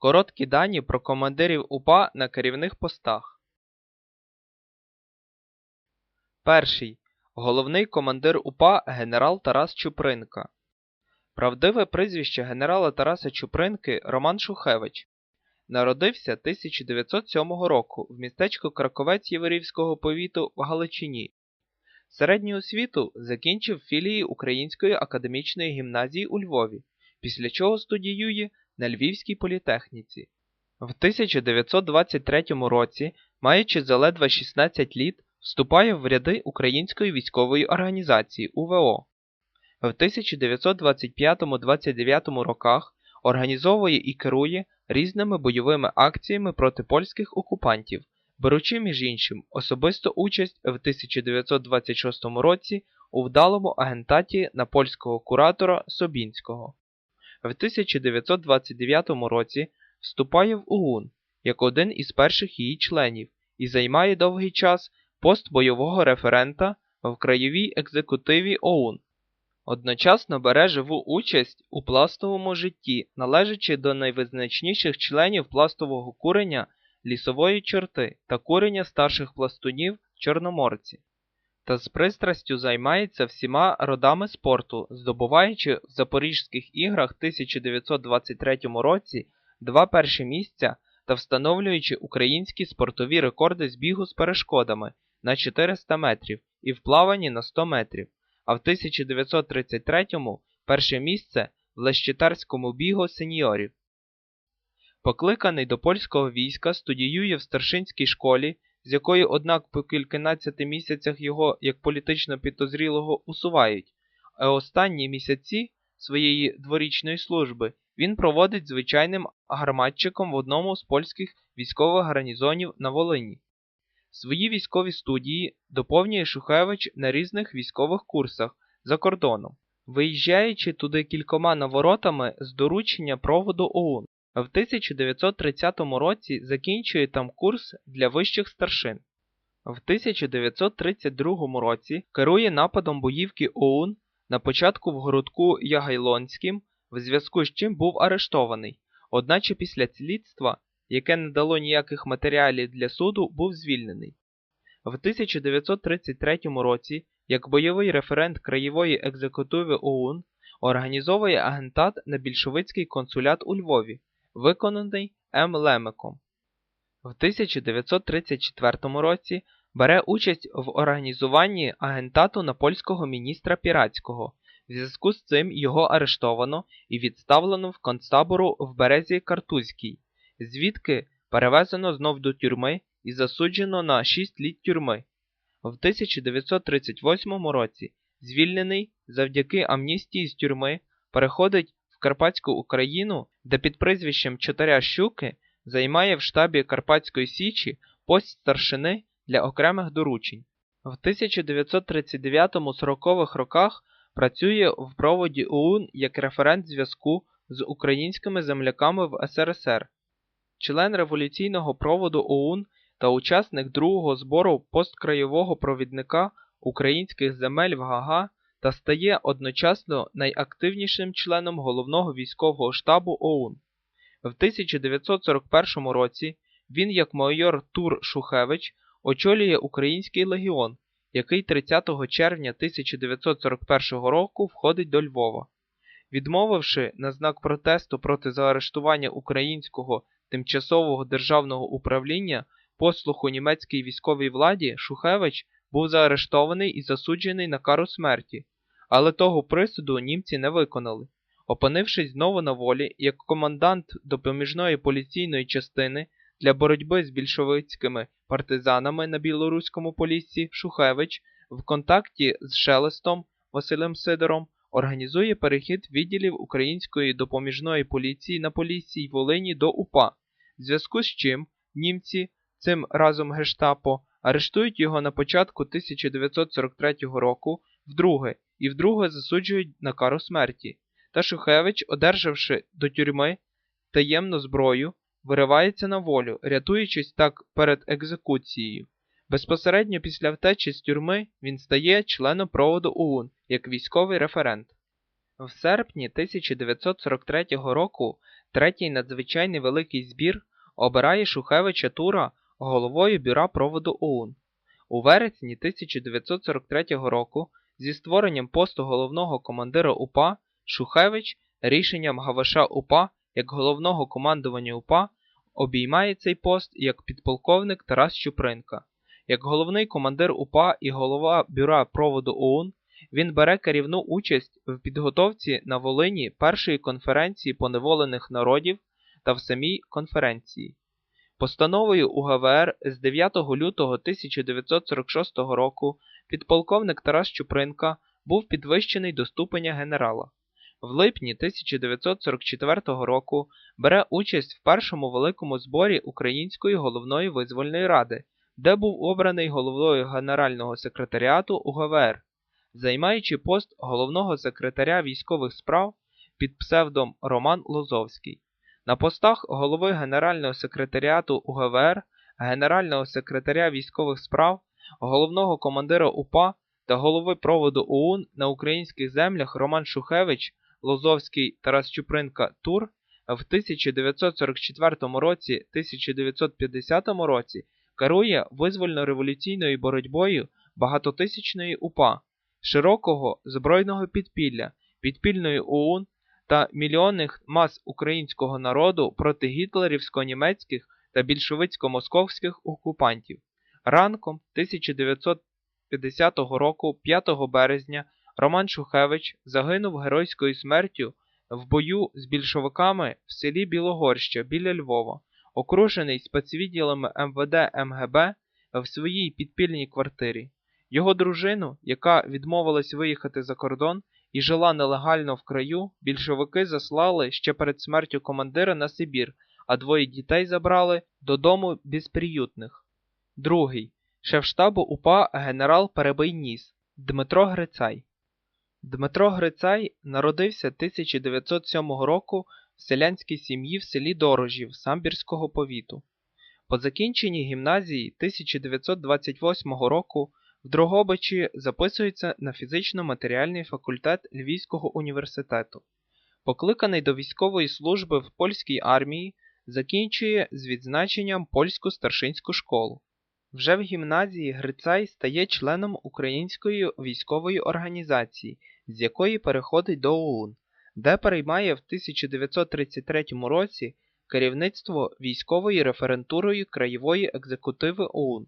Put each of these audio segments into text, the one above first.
Короткі дані про командирів УПА на керівних постах. Перший. Головний командир УПА генерал Тарас Чупринка. Правдиве прізвище генерала Тараса Чупринки Роман Шухевич. Народився 1907 року в містечку Краковець Єврівського повіту в Галичині. Середню освіту закінчив філії Української академічної гімназії у Львові, після чого студіює на Львівській політехніці. В 1923 році, маючи заледве 16 літ, вступає в ряди Української військової організації УВО. В 1925-29 роках організовує і керує різними бойовими акціями проти польських окупантів, беручи, між іншим, особисту участь в 1926 році у вдалому агентаті на польського куратора Собінського. В 1929 році вступає в ОУН як один із перших її членів і займає довгий час пост бойового референта в краєвій екзекутиві ОУН. Одночасно бере живу участь у пластовому житті, належачи до найвизначніших членів пластового курення лісової чорти та курення старших пластунів Чорноморці, та з пристрастю займається всіма родами спорту, здобуваючи в Запорізьких іграх 1923 році два перші місця та встановлюючи українські спортові рекорди з бігу з перешкодами на 400 метрів і в плаванні на 100 метрів а в 1933-му перше місце в лещитарському бігу сеньорів. Покликаний до польського війська, студіює в старшинській школі, з якої, однак, по кільканадцяти місяцях його як політично підозрілого усувають, а останні місяці своєї дворічної служби він проводить звичайним гарматчиком в одному з польських військових гарнізонів на Волині. Свої військові студії доповнює Шухевич на різних військових курсах за кордоном, виїжджаючи туди кількома наворотами з доручення проводу ОУН. В 1930 році закінчує там курс для вищих старшин. В 1932 році керує нападом боївки ОУН на початку в городку Ягайлонським, в зв'язку з чим був арештований, одначе після слідства яке не дало ніяких матеріалів для суду, був звільнений. В 1933 році, як бойовий референт краєвої екзекутиви ОУН, організовує агентат на більшовицький консулят у Львові, виконаний М. Лемеком. В 1934 році бере участь в організуванні агентату на польського міністра Піратського. В зв'язку з цим його арештовано і відставлено в концтабору в березі Картузькій звідки перевезено знов до тюрми і засуджено на 6 літ тюрми. В 1938 році звільнений завдяки амністії з тюрми переходить в Карпатську Україну, де під прізвищем Чотаря Щуки займає в штабі Карпатської Січі пост старшини для окремих доручень. В 1939-40 роках працює в проводі ОУН як референт зв'язку з українськими земляками в СРСР член революційного проводу ОУН та учасник другого збору посткрайового провідника українських земель в Гага та стає одночасно найактивнішим членом головного військового штабу ОУН. В 1941 році він, як майор Тур Шухевич, очолює Український легіон, який 30 червня 1941 року входить до Львова. Відмовивши на знак протесту проти заарештування українського тимчасового державного управління послуху німецькій військовій владі Шухевич був заарештований і засуджений на кару смерті, але того присуду німці не виконали. Опинившись знову на волі як командант допоміжної поліційної частини для боротьби з більшовицькими партизанами на білоруському поліссі Шухевич в контакті з Шелестом Василем Сидором організує перехід відділів української допоміжної поліції на Поліссі й Волині до УПА, в зв'язку з чим німці, цим разом гештапо, арештують його на початку 1943 року вдруге і вдруге засуджують на кару смерті. Та Шухевич, одержавши до тюрми таємну зброю, виривається на волю, рятуючись так перед екзекуцією. Безпосередньо після втечі з тюрми він стає членом проводу ОУН як військовий референт. В серпні 1943 року третій надзвичайний великий збір обирає Шухевича Тура головою бюра проводу ОУН. У вересні 1943 року зі створенням посту головного командира УПА Шухевич рішенням Гаваша УПА як головного командування УПА обіймає цей пост як підполковник Тарас Чупринка. Як головний командир УПА і голова бюра проводу ОУН, він бере керівну участь в підготовці на Волині першої конференції поневолених народів та в самій конференції. Постановою УГВР з 9 лютого 1946 року підполковник Тарас Чупринка був підвищений до ступеня генерала. В липні 1944 року бере участь в першому великому зборі Української головної визвольної ради, де був обраний головою Генерального секретаріату УГВР, займаючи пост головного секретаря військових справ під псевдом Роман Лозовський. На постах голови Генерального секретаріату УГВР, Генерального секретаря військових справ, головного командира УПА та голови проводу ОУН на українських землях Роман Шухевич, Лозовський Тарас Чупринка Тур в 1944 році 1950 році керує визвольно-революційною боротьбою багатотисячної УПА, широкого збройного підпілля, підпільної ОУН та мільйонних мас українського народу проти гітлерівсько-німецьких та більшовицько-московських окупантів. Ранком 1950 року, 5 березня, Роман Шухевич загинув геройською смертю в бою з більшовиками в селі Білогорща біля Львова, окружений спецвідділами МВД МГБ в своїй підпільній квартирі. Його дружину, яка відмовилась виїхати за кордон і жила нелегально в краю, більшовики заслали ще перед смертю командира на Сибір, а двоє дітей забрали додому безприютних. Другий шеф штабу УПА генерал Перебийніс Дмитро Грицай. Дмитро Грицай народився 1907 року в селянській сім'ї в селі Дорожів Самбірського повіту. По закінченні гімназії 1928 року в Дрогобичі записується на фізично-матеріальний факультет Львівського університету. Покликаний до військової служби в польській армії, закінчує з відзначенням польську старшинську школу. Вже в гімназії Грицай стає членом Української військової організації, з якої переходить до ОУН, де переймає в 1933 році керівництво військовою референтурою Краєвої екзекутиви ОУН.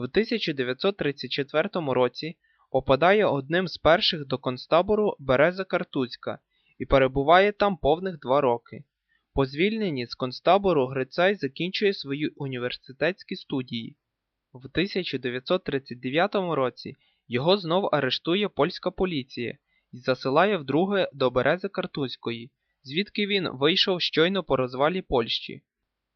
В 1934 році попадає одним з перших до концтабору Береза Картузька і перебуває там повних два роки. По звільненні з концтабору Грицай закінчує свої університетські студії. В 1939 році його знов арештує польська поліція і засилає вдруге до Берези Картузької, звідки він вийшов щойно по розвалі Польщі.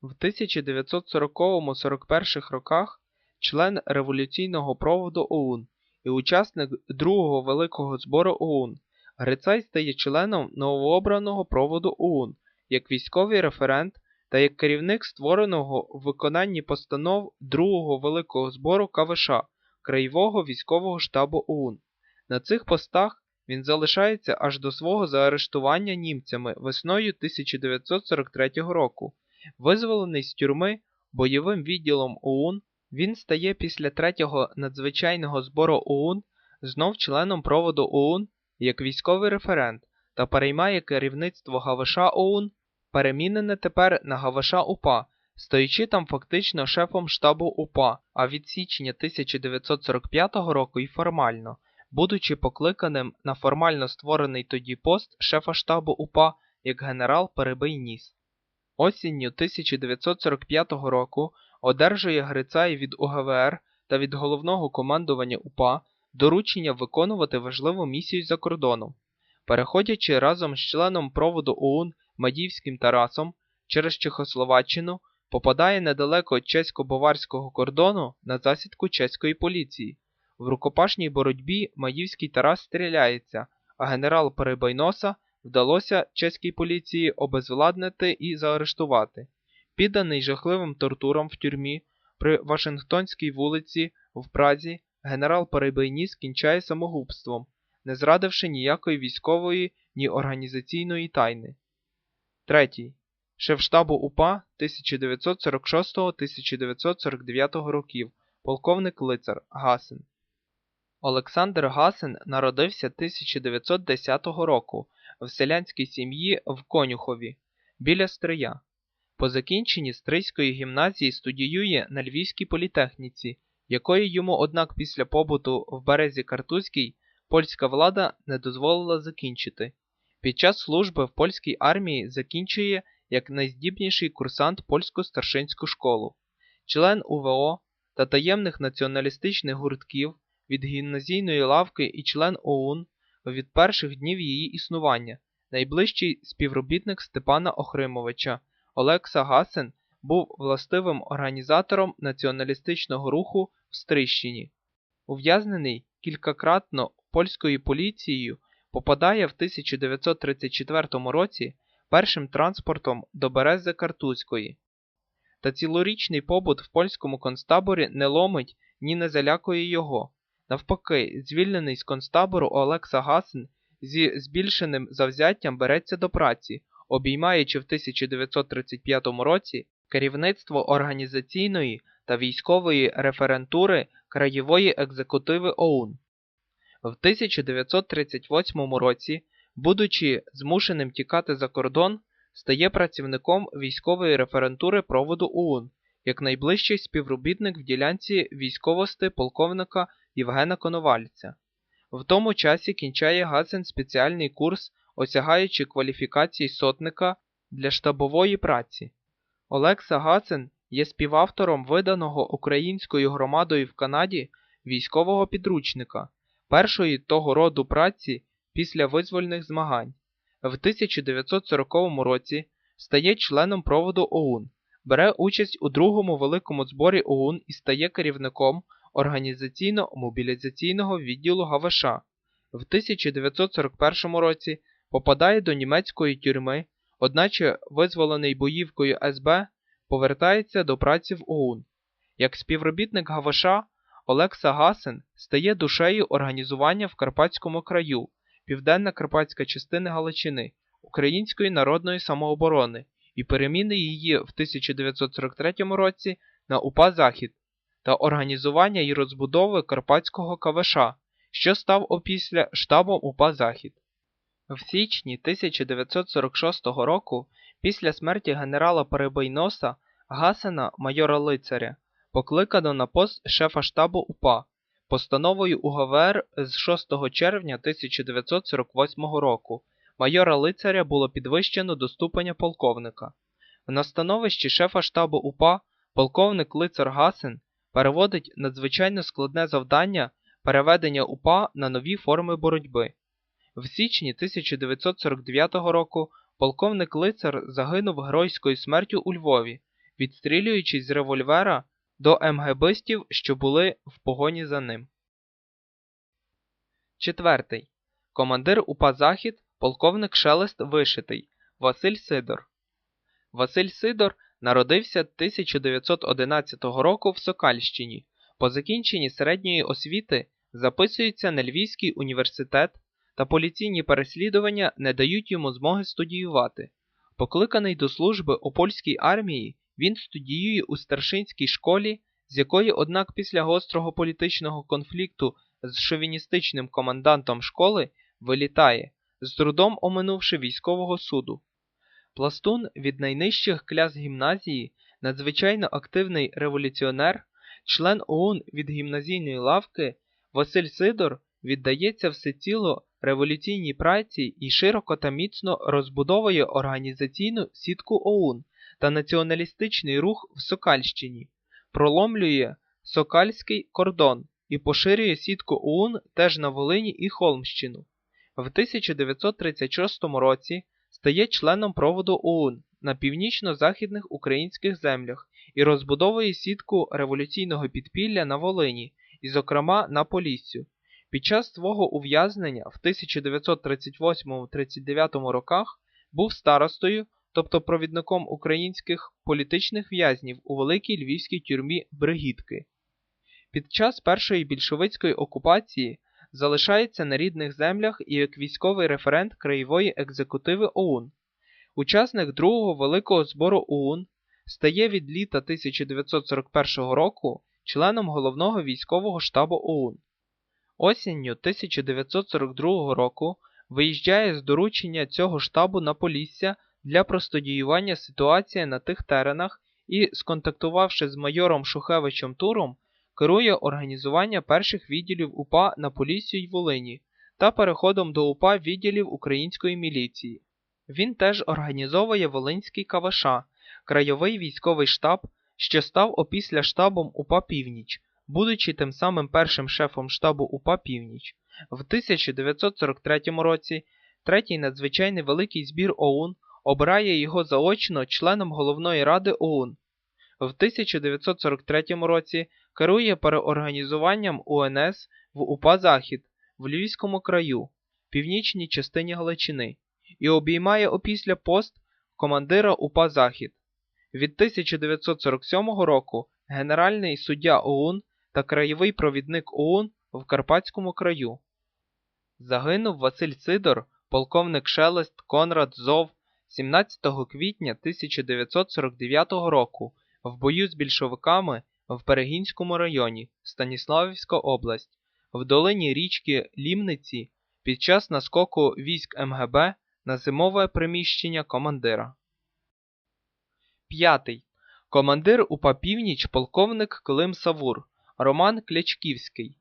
В 1940-41 роках член революційного проводу ОУН і учасник другого великого збору ОУН. Грицай стає членом новообраного проводу ОУН як військовий референт та як керівник створеного в виконанні постанов другого великого збору КВШ Краєвого військового штабу ОУН. На цих постах він залишається аж до свого заарештування німцями весною 1943 року. Визволений з тюрми бойовим відділом ОУН, він стає після третього надзвичайного збору ОУН знов членом проводу ОУН як військовий референт та переймає керівництво ГВШ ОУН, перемінене тепер на ГВШ УПА, стоячи там фактично шефом штабу УПА, а від січня 1945 року і формально, будучи покликаним на формально створений тоді пост шефа штабу УПА як генерал Перебий Ніс. Осінню 1945 року одержує Грицай від УГВР та від головного командування УПА доручення виконувати важливу місію за кордоном, переходячи разом з членом проводу ОУН Мадівським Тарасом через Чехословаччину, попадає недалеко чесько-баварського кордону на засідку чеської поліції. В рукопашній боротьбі Маївський Тарас стріляється, а генерал Перебайноса вдалося чеській поліції обезвладнити і заарештувати. Підданий жахливим тортурам в тюрмі при Вашингтонській вулиці в Празі, генерал Перебийніс кінчає самогубством, не зрадивши ніякої військової, ні організаційної тайни. Третій. Шеф штабу УПА 1946-1949 років, полковник лицар Гасен. Олександр Гасен народився 1910 року в селянській сім'ї в Конюхові біля Стрия. По закінченні Стрийської гімназії студіює на Львівській політехніці, якої йому, однак, після побуту в березі Картузькій польська влада не дозволила закінчити. Під час служби в польській армії закінчує як найздібніший курсант польську старшинську школу, член УВО та таємних націоналістичних гуртків від гімназійної лавки і член ОУН від перших днів її існування. Найближчий співробітник Степана Охримовича Олекса Гасен був властивим організатором націоналістичного руху в Стрищині. Ув'язнений кількакратно польською поліцією, попадає в 1934 році першим транспортом до Берези Картузької. Та цілорічний побут в польському концтаборі не ломить ні не залякує його. Навпаки, звільнений з концтабору Олекса Гасен зі збільшеним завзяттям береться до праці, обіймаючи в 1935 році керівництво організаційної та військової референтури краєвої екзекутиви ОУН. В 1938 році, будучи змушеним тікати за кордон, стає працівником військової референтури проводу ОУН як найближчий співробітник в ділянці військовості полковника Євгена Коновальця. В тому часі кінчає Гасен спеціальний курс, осягаючи кваліфікації сотника для штабової праці. Олекса Гасен є співавтором виданого українською громадою в Канаді військового підручника, першої того роду праці після визвольних змагань. В 1940 році стає членом проводу ОУН, бере участь у другому великому зборі ОУН і стає керівником організаційно-мобілізаційного відділу ГВШ. В 1941 році попадає до німецької тюрми, одначе визволений боївкою СБ повертається до праці в ОУН. Як співробітник ГВШ Олекса Гасен стає душею організування в Карпатському краю, південна карпатська частина Галичини, Української народної самооборони і переміни її в 1943 році на УПА Захід та організування і розбудови Карпатського КВШ, що став опісля штабом УПА Захід. В січні 1946 року, після смерті генерала Перебийноса, Гасена майора лицаря, покликано на пост шефа штабу УПА постановою УГВР з 6 червня 1948 року. Майора лицаря було підвищено до ступеня полковника. На становищі шефа штабу УПА полковник лицар Гасен переводить надзвичайно складне завдання переведення УПА на нові форми боротьби. В січні 1949 року полковник лицар загинув геройською смертю у Львові, відстрілюючись з револьвера до МГБистів, що були в погоні за ним. Четвертий. Командир УПА Захід полковник Шелест Вишитий Василь Сидор. Василь Сидор народився 1911 року в Сокальщині. По закінченні середньої освіти записується на Львівський університет та поліційні переслідування не дають йому змоги студіювати. Покликаний до служби у польській армії, він студіює у старшинській школі, з якої, однак, після гострого політичного конфлікту з шовіністичним командантом школи вилітає, з трудом оминувши військового суду. Пластун від найнижчих кляс гімназії, надзвичайно активний революціонер, член ОУН від гімназійної лавки Василь Сидор віддається всеціло революційній праці і широко та міцно розбудовує організаційну сітку ОУН та націоналістичний рух в Сокальщині, проломлює Сокальський кордон і поширює сітку ОУН теж на Волині і Холмщину. В 1936 році стає членом проводу ОУН на північно-західних українських землях і розбудовує сітку революційного підпілля на Волині і, зокрема, на Поліссю. Під час свого ув'язнення в 1938-39 роках був старостою, тобто провідником українських політичних в'язнів у великій львівській тюрмі Бригітки. Під час першої більшовицької окупації залишається на рідних землях і як військовий референт краєвої екзекутиви ОУН. Учасник другого великого збору ОУН стає від літа 1941 року членом головного військового штабу ОУН. Осінню 1942 року виїжджає з доручення цього штабу на Полісся для простодіювання ситуації на тих теренах і, сконтактувавши з майором Шухевичем Туром, керує організування перших відділів УПА на Поліссю й Волині та переходом до УПА відділів української міліції. Він теж організовує Волинський КВШ, краєвий військовий штаб, що став опісля штабом УПА Північ, будучи тим самим першим шефом штабу УПА Північ. В 1943 році третій надзвичайний великий збір ОУН обирає його заочно членом головної ради ОУН. В 1943 році керує переорганізуванням УНС в УПА Захід в Львівському краю, північній частині Галичини, і обіймає опісля пост командира УПА Захід. Від 1947 року генеральний суддя ОУН та краєвий провідник ОУН в Карпатському краю. Загинув Василь Сидор, полковник Шелест Конрад Зов 17 квітня 1949 року в бою з більшовиками в Перегінському районі Станіславівська область, в долині річки Лімниці під час наскоку військ МГБ на зимове приміщення командира. П'ятий. Командир УПА Північ полковник Клим Савур Роман Клячківський.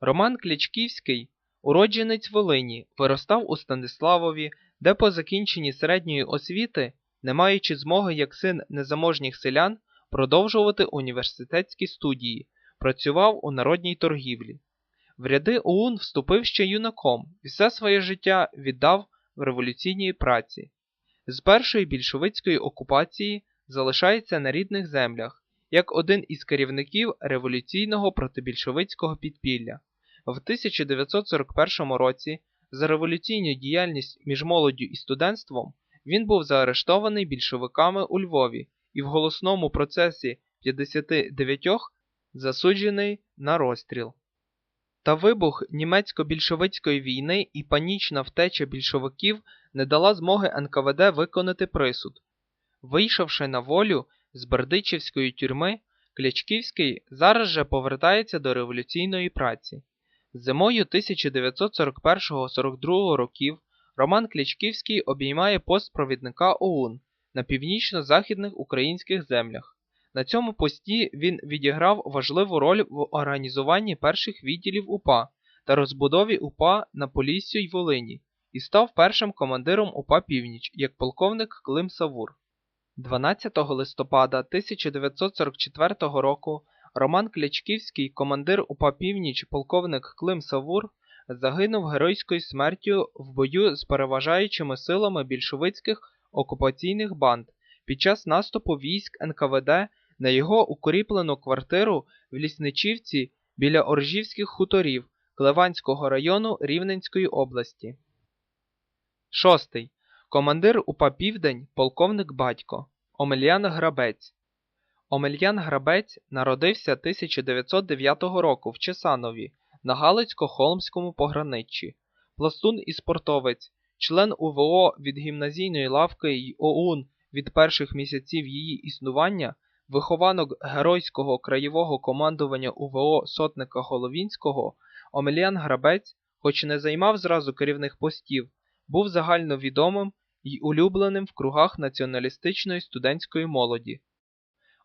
Роман Клячківський уродженець Волині, виростав у Станиславові, де по закінченні середньої освіти, не маючи змоги як син незаможніх селян, продовжувати університетські студії, працював у народній торгівлі. В ряди ОУН вступив ще юнаком і все своє життя віддав в революційній праці. З першої більшовицької окупації залишається на рідних землях як один із керівників революційного протибільшовицького підпілля. В 1941 році за революційну діяльність між молоддю і студентством він був заарештований більшовиками у Львові і в голосному процесі 59 засуджений на розстріл. Та вибух німецько-більшовицької війни і панічна втеча більшовиків не дала змоги НКВД виконати присуд. Вийшовши на волю з Бердичівської тюрми, Клячківський зараз же повертається до революційної праці. Зимою 1941-42 років Роман Клячківський обіймає пост провідника ОУН на північно-західних українських землях. На цьому пості він відіграв важливу роль в організуванні перших відділів УПА та розбудові УПА на Поліссю й Волині і став першим командиром УПА Північ як полковник Клим Савур. 12 листопада 1944 року Роман Клячківський, командир УПА Північ, полковник Клим Савур, загинув геройською смертю в бою з переважаючими силами більшовицьких окупаційних банд під час наступу військ НКВД на його укріплену квартиру в Лісничівці біля Оржівських хуторів Клеванського району Рівненської області. 6. Командир УПА Південь, полковник батько Омельян Грабець. Омельян Грабець народився 1909 року в Чесанові на Галицько-Холмському пограниччі, пластун і спортовець, член УВО від гімназійної лавки й ОУН від перших місяців її існування, вихованок геройського краєвого командування УВО сотника Головінського, Омельян Грабець, хоч не займав зразу керівних постів, був загальновідомим і улюбленим в кругах націоналістичної студентської молоді.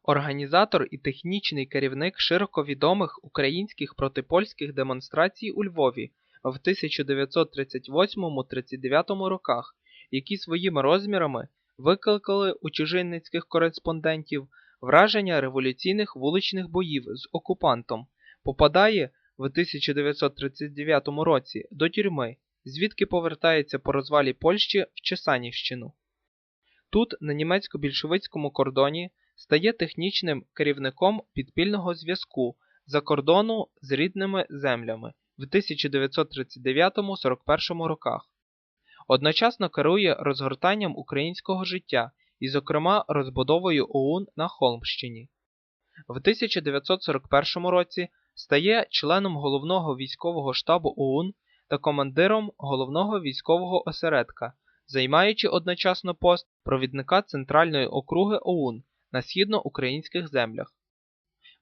Організатор і технічний керівник широко відомих українських протипольських демонстрацій у Львові в 1938-39 роках, які своїми розмірами викликали у чужинницьких кореспондентів враження революційних вуличних боїв з окупантом, попадає в 1939 році до тюрми, звідки повертається по розвалі Польщі в Чесанівщину. Тут, на німецько-більшовицькому кордоні, стає технічним керівником підпільного зв'язку за кордону з рідними землями в 1939-41 роках. Одночасно керує розгортанням українського життя і, зокрема, розбудовою ОУН на Холмщині. В 1941 році стає членом головного військового штабу ОУН та командиром головного військового осередка, займаючи одночасно пост провідника Центральної округи ОУН на східноукраїнських землях.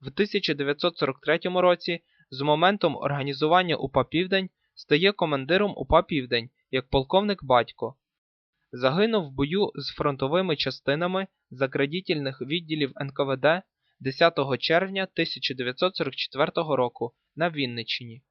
В 1943 році з моментом організування УПА Південь стає командиром УПА Південь як полковник батько. Загинув в бою з фронтовими частинами заградітельних відділів НКВД 10 червня 1944 року на Вінниччині.